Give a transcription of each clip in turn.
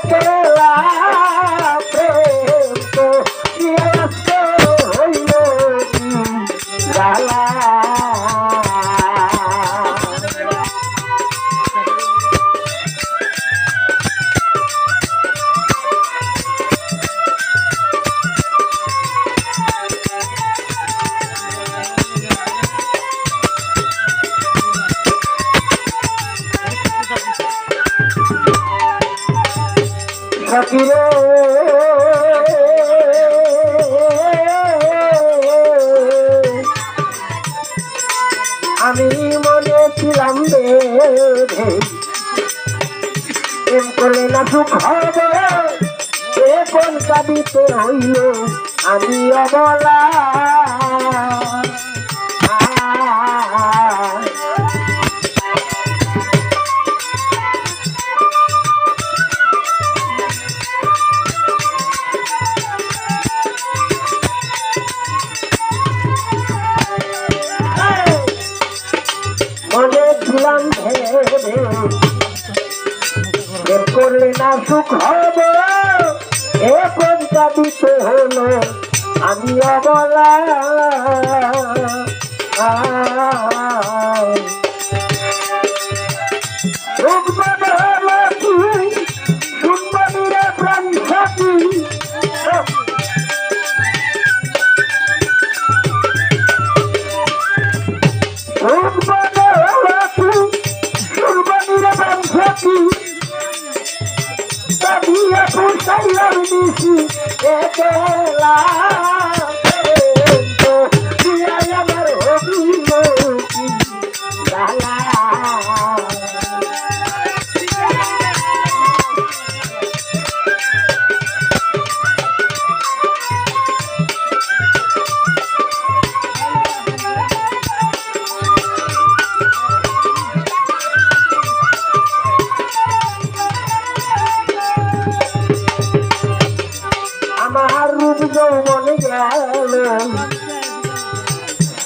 একলা সকিরে আমি মনে ছিলাম প্রেম করলে না সুখ হবে। এ কোন কাঁদিতে হইল আমি অবলা। বের করলে না সুখ হব। এ কোনটা দিতে হলো? আমি অবলা। আমার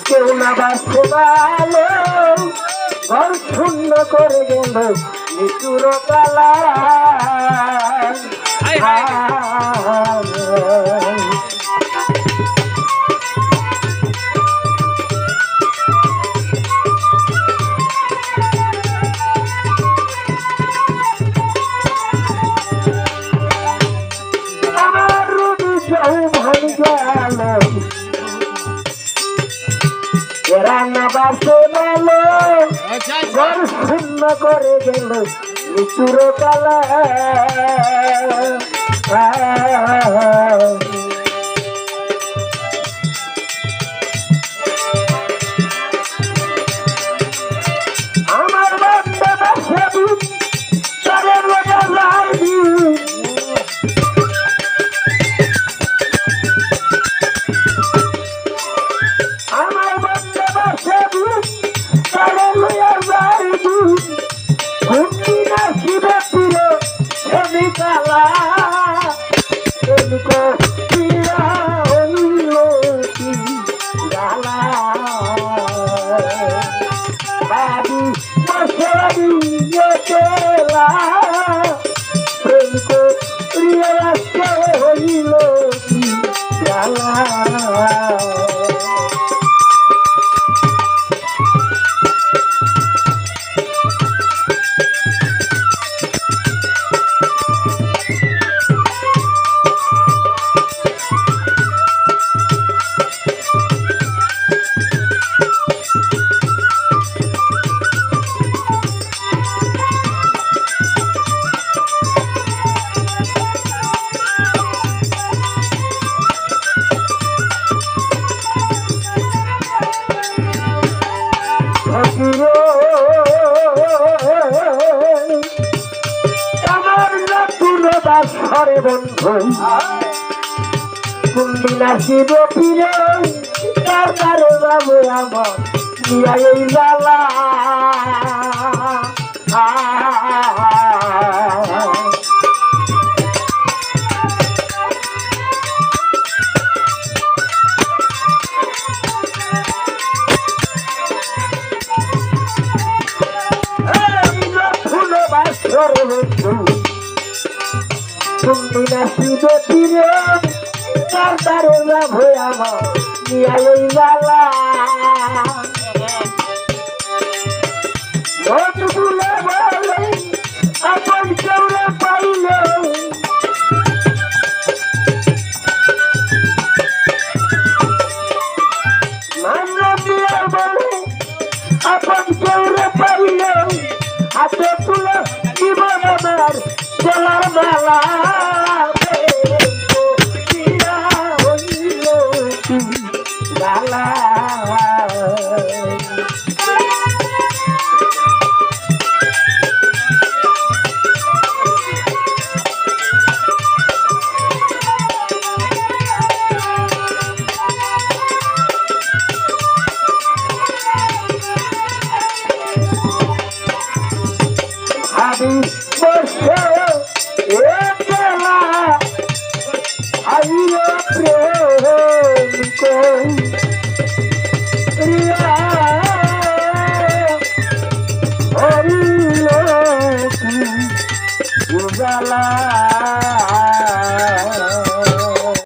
কেউ না বাঁচতে পারল। ঘর শূন্য করে গেল মৃত্যুর কালা পারল আচ্ছা ঘর শূন্য করে গেল মৃত্যুর কালা। কুন্দিনা শিব পিরে তার কারে বাবু আমার নিয়া এই জ্বালা। বন্ধু মিনা শুধু তীরে তার তার ভয়ামা নিয়া লই জ্বালা। ಸಾಧು